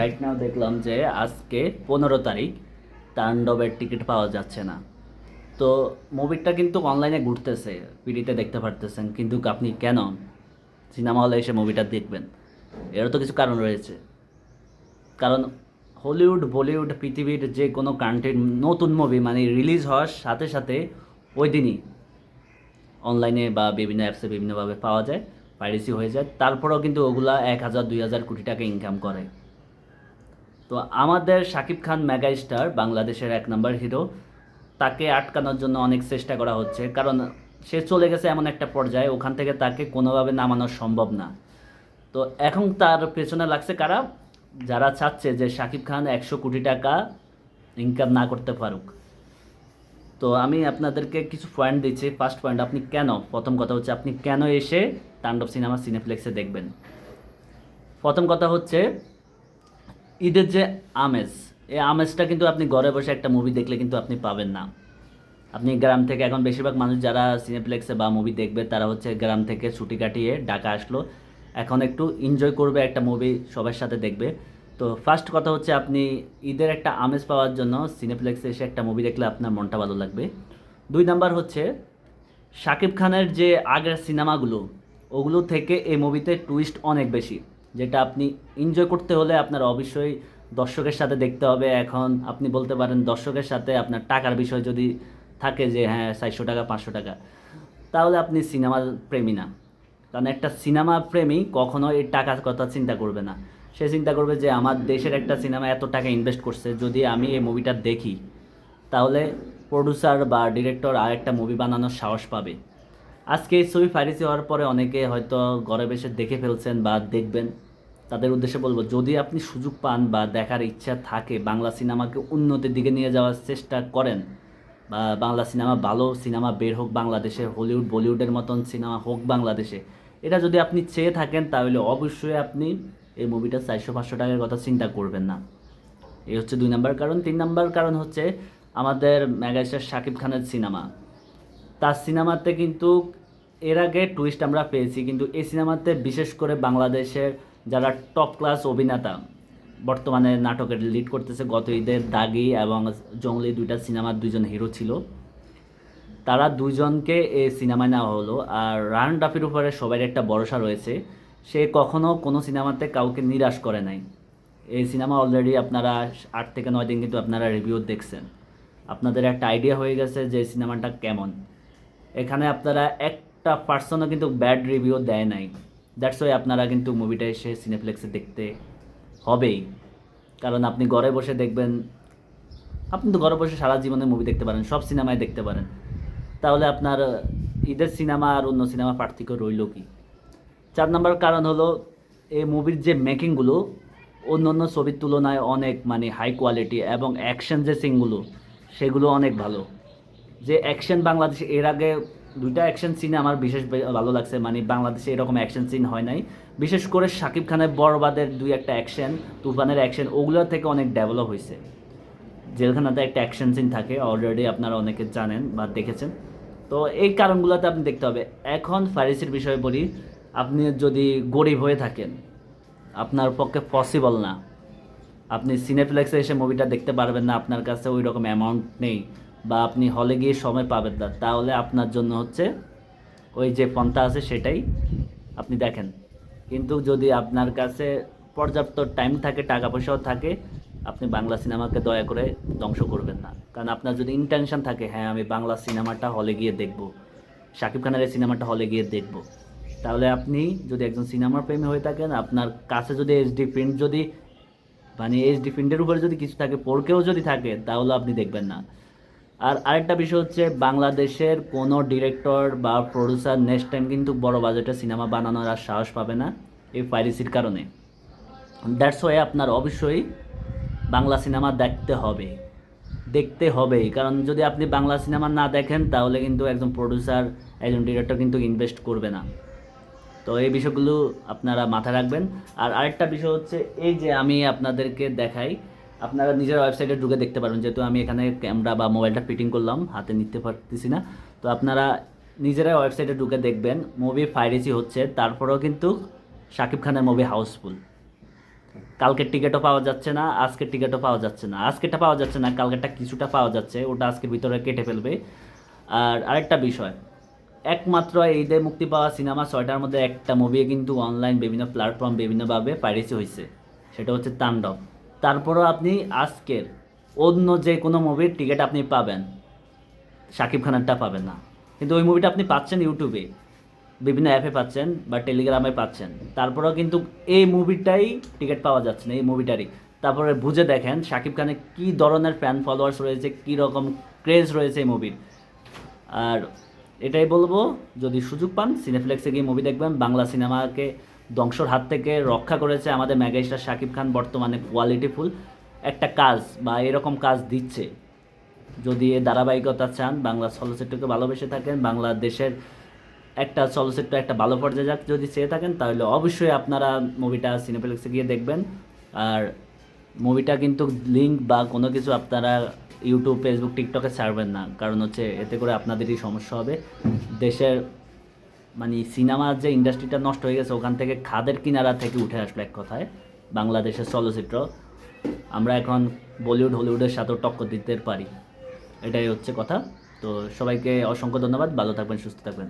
Right now দেখলাম যে আজকে পনেরো তারিখ, তাণ্ডবের টিকিট পাওয়া যাচ্ছে না। তো মুভিটা কিন্তু অনলাইনে ঘুরতেছে পিডিতে দেখতে পারতেছেন, কিন্তু আপনি কেন? সিনেমা হলে এসে মুভিটা দেখবেন। এরও তো কিছু কারণ রয়েছে। কারণ হলিউড, বলিউড, পৃথিবীর যে কোনো কান্ট্রির নতুন মুভি মানে রিলিজ হওয়ার সাথে সাথে ওই দিনই অনলাইনে বা বিভিন্ন অ্যাপসে বিভিন্নভাবে পাওয়া যায় পাইরেসি হয়ে যায়। তারপরেও কিন্তু ওগুলা এক হাজার, দুই হাজার কোটি টাকা ইনকাম করে। তো আমাদের শাকিব খান মেগা স্টার বাংলাদেশের এক নম্বর হিরো। তাকে আটকানোর জন্য অনেক চেষ্টা করা হচ্ছে, কারণ সে চলে গেছে এমন একটা পর্যায়ে, ওখান থেকে তাকে কোনোভাবে নামানো সম্ভব না। তো এখন তার পেছনে লাগছে কারা? যারা চাচ্ছে যে শাকিব খান একশো কোটি টাকা ইনকাম না করতে পারুক। তো আমি আপনাদেরকে কিছু পয়েন্ট দিচ্ছি। ফার্স্ট পয়েন্ট আপনি কেন? প্রথম কথা হচ্ছে, আপনি কেন এসে তাণ্ডব সিনেমা সিনেপ্লেক্সে দেখবেন? প্রথম কথা হচ্ছে ঈদের যে আমেজ, এই আমেজটা কিন্তু আপনি ঘরে বসে একটা মুভি দেখলে কিন্তু আপনি পাবেন না। আপনি গ্রাম থেকে এখন বেশিরভাগ মানুষ যারা সিনেপ্লেক্সে বা মুভি দেখবে, তারা হচ্ছে গ্রাম থেকে ছুটি কাটিয়ে ঢাকা আসলো। এখন একটু এনজয় করবে একটা মুভি সবার সাথে দেখবে। তো ফার্স্ট কথা হচ্ছে আপনি ঈদের একটা আমেজ পাওয়ার জন্য সিনেপ্লেক্সে এসে একটা মুভি দেখলে আপনার মনটা ভালো লাগবে। দুই নাম্বার হচ্ছে শাকিব খানের যে আগের সিনেমাগুলো, ওগুলো থেকে এই মুভিতে টুইস্ট অনেক বেশি। যেটা আপনি এনজয় করতে হলে আপনার অবশ্যই দর্শকের সাথে দেখতে হবে। এখন আপনি বলতে পারেন দর্শকের সাথে আপনার টাকার বিষয় যদি থাকে যে হ্যাঁ চারশো টাকা, পাঁচশো টাকা, তাহলে আপনি সিনেমা প্রেমী না। কারণ একটা সিনেমা প্রেমী কখনো এই টাকার কথা চিন্তা করবে না। সে চিন্তা করবে যে, আমার দেশের একটা সিনেমা এত টাকা ইনভেস্ট করছে, যদি আমি এই মুভিটা দেখি, তাহলে প্রডিউসার বা ডিরেক্টর আর একটা মুভি বানানোর সাহস পাবে। আজকে এই ছবি ফাইরিসি হওয়ার পরে অনেকে হয়তো ঘরে বসে দেখে ফেলছেন বা দেখবেন। তাদের উদ্দেশ্যে বলব, যদি আপনি সুযোগ পান বা দেখার ইচ্ছা থাকে, বাংলা সিনেমাকে উন্নতির দিকে নিয়ে যাওয়ার চেষ্টা করেন বা বাংলা সিনেমা ভালো সিনেমা বের হোক, বাংলাদেশে হলিউড, বলিউডের মতন সিনেমা হোক বাংলাদেশে, এটা যদি আপনি চেয়ে থাকেন, তাহলে অবশ্যই আপনি এই মুভিটা চারশো, পাঁচশো টাকার কথা চিন্তা করবেন না। এই হচ্ছে দুই নাম্বার কারণ। তিন নাম্বার কারণ হচ্ছে আমাদের মেগাস্টার শাকিব খানের সিনেমা। তার সিনেমাতে কিন্তু এর আগে টুইস্ট আমরা পেয়েছি, কিন্তু এই সিনেমাতে বিশেষ করে বাংলাদেশের যারা টপ ক্লাস অভিনেতা, বর্তমানে নাটকের লিড করতেছে গত ঈদের দাগি এবং জঙ্গলি দুইটা সিনেমার দুইজন হিরো ছিল। তারা দুইজনকে এই সিনেমায় নেওয়া হলো আর রান ডাফির উপরে সবার একটা ভরসা রয়েছে। সে কখনো কোনো সিনেমাতে কাউকে নিরাশ করে নাই। এই সিনেমা অলরেডি আপনারা আট থেকে নয় দিন কিন্তু আপনারা রিভিউ দেখছেন। আপনাদের একটা আইডিয়া হয়ে গেছে যে সিনেমাটা কেমন। এখানে আপনারা একটা পার্সনও কিন্তু ব্যাড রিভিউ দেয় নাই। দ্যাটস ওয়াই আপনারা কিন্তু মুভিটা এসে সিনেপ্লেক্সে দেখতে হবেই। কারণ আপনি ঘরে বসে দেখবেন, আপনি তো ঘরে বসে সারা জীবনে মুভি দেখতে পারেন, সব সিনেমায় দেখতে পারেন। তাহলে আপনার ঈদের সিনেমা আর অন্য সিনেমা পার্থক্য রইল কি? চার নম্বর কারণ হলো, এই মুভির যে মেকিংগুলো অন্য অন্য ছবির তুলনায় অনেক মানে হাই কোয়ালিটি এবং অ্যাকশন যে সিনগুলো সেগুলো অনেক ভালো। যে অ্যাকশন বাংলাদেশে, এর আগে দুইটা অ্যাকশন সিনে আমার বিশেষ ভালো লাগছে। মানে বাংলাদেশে এরকম অ্যাকশন সিন হয় নাই। বিশেষ করে শাকিব খানের বড়বাদের দুই একটা অ্যাকশন তুফানের অ্যাকশন ওগুলোর থেকে অনেক ডেভেলপ হয়েছে জেলখানাতে একটা অ্যাকশন সিন থাকে অলরেডি আপনারা অনেকে জানেন বা দেখেছেন। তো এই কারণগুলোতে আপনি দেখতে হবে। এখন ফারিসির বিষয়ে বলি, আপনি যদি গরিব হয়ে থাকেন, আপনার পক্ষে পসিবল না। আপনি সিনেপ্লেক্সে এসে মুভিটা দেখতে পারবেন না, আপনার কাছে ওই রকম অ্যামাউন্ট নেই। বা আপনি হলে গিয়ে সময় পাবেন না। তাহলে আপনার জন্য হচ্ছে ওই যে পন্থা আছে সেটাই আপনি দেখেন। কিন্তু যদি আপনার কাছে পর্যাপ্ত টাইম থাকে, টাকা পয়সাও থাকে, আপনি বাংলা সিনেমাকে দয়া করে ধ্বংস করবেন না। কারণ আপনার যদি ইন্টেনশন থাকে হ্যাঁ আমি বাংলা সিনেমাটা হলে গিয়ে দেখব, শাকিব খানের এই সিনেমাটা হলে গিয়ে দেখব। তাহলে আপনি যদি একজন সিনেমার প্রেমী হয়ে থাকেন, আপনার কাছে যদি এইচডি প্রিন্ট যদি মানে এইচডি প্রিন্টের উপরে যদি কিছু থাকে পড়কেও যদি থাকে, তাহলে আপনি দেখবেন না। আর আরেকটা বিষয় হচ্ছে বাংলাদেশের কোনো ডিরেক্টর বা প্রডিউসার নেক্সট টাইম কিন্তু বড় বাজেটের সিনেমা বানানোর আর সাহস পাবে না এই পাইরেসির কারণে। দ্যাটস ওয়াই আপনার অবশ্যই বাংলা সিনেমা দেখতে হবে। দেখতে হবেই কারণ যদি আপনি বাংলা সিনেমা না দেখেন, তাহলে কিন্তু একজন প্রডিউসার একজন ডিরেক্টর কিন্তু ইনভেস্ট করবে না। তো এই বিষয়গুলো আপনারা মাথায় রাখবেন। আর আরেকটা বিষয় হচ্ছে, এই যে আমি আপনাদেরকে দেখাই আপনারা নিজের ওয়েবসাইটে ঢুকে দেখতে পারবেন। যেহেতু আমি এখানে ক্যামেরা বা মোবাইলটা ফিটিং করলাম, হাতে নিতে পারতেছি না। তো আপনারা নিজেরাই ওয়েবসাইটে ঢুকে দেখবেন মুভি ফাইরেসি হচ্ছে, তারপরেও কিন্তু শাকিব খানের মুভি হাউসফুল কালকের টিকিটও পাওয়া যাচ্ছে না, আজকের টিকিটও পাওয়া যাচ্ছে না। আজকেরটা পাওয়া যাচ্ছে না, কালকেরটা কিছুটা পাওয়া যাচ্ছে, ওটা আজকের ভিতরে কেটে ফেলবে। আর আরেকটা বিষয়, একমাত্র ঈদে মুক্তি পাওয়া সিনেমা ছয়টার মধ্যে একটা মুভি কিন্তু অনলাইন বিভিন্ন প্ল্যাটফর্ম বিভিন্নভাবে পাইরেসি হয়েছে সেটা হচ্ছে তাণ্ডব। তারপরও আপনি আজকের অন্য যে কোনো মুভির টিকিট আপনি পাবেন। শাকিব খানেরটা পাবেন না। কিন্তু ওই মুভিটা আপনি পাচ্ছেন ইউটিউবে বিভিন্ন অ্যাপে পাচ্ছেন বা টেলিগ্রামে পাচ্ছেন। তারপরেও কিন্তু এই মুভিটাই টিকিট পাওয়া যাচ্ছে না, এই মুভিটারই তারপরে বুঝে দেখেন শাকিব খানের কী ধরনের ফ্যান ফলোয়ার্স রয়েছে, কী রকম ক্রেজ রয়েছে এই মুভির আর এটাই বলব, যদি সুযোগ পান সিনেফ্লেক্সে গিয়ে মুভি দেখবেন, বাংলা সিনেমাকে ধ্বংসর হাত থেকে রক্ষা করেছে আমাদের মেগাস্টার শাকিব খান বর্তমানে কোয়ালিটিফুল একটা কাজ বা এরকম কাজ দিচ্ছে। যদি এ ধারাবাহিকতা চান, বাংলা চলচ্চিত্রকে ভালোবেসে থাকেন, বাংলাদেশের একটা চলচ্চিত্র একটা ভালো পর্যায়ে যাক, যদি চেয়ে থাকেন, তাহলে অবশ্যই আপনারা মুভিটা সিনেপ্লেক্সে গিয়ে দেখবেন। আর মুভিটা কিন্তু লিঙ্ক বা কোনো কিছু আপনারা ইউটিউব ফেসবুক টিকটকে ছাড়বেন না, কারণ হচ্ছে এতে করে আপনাদেরই সমস্যা হবে। দেশের মানে সিনেমার যে ইন্ডাস্ট্রিটা নষ্ট হয়ে গেছে, ওখান থেকে খাদের কিনারা থেকে উঠে আসলো এক কথায়। বাংলাদেশের চলচ্চিত্র। আমরা এখন বলিউড, হলিউডের সাথেও টক্কর দিতে পারি। এটাই হচ্ছে কথা। তো সবাইকে অসংখ্য ধন্যবাদ। ভালো থাকবেন, সুস্থ থাকবেন।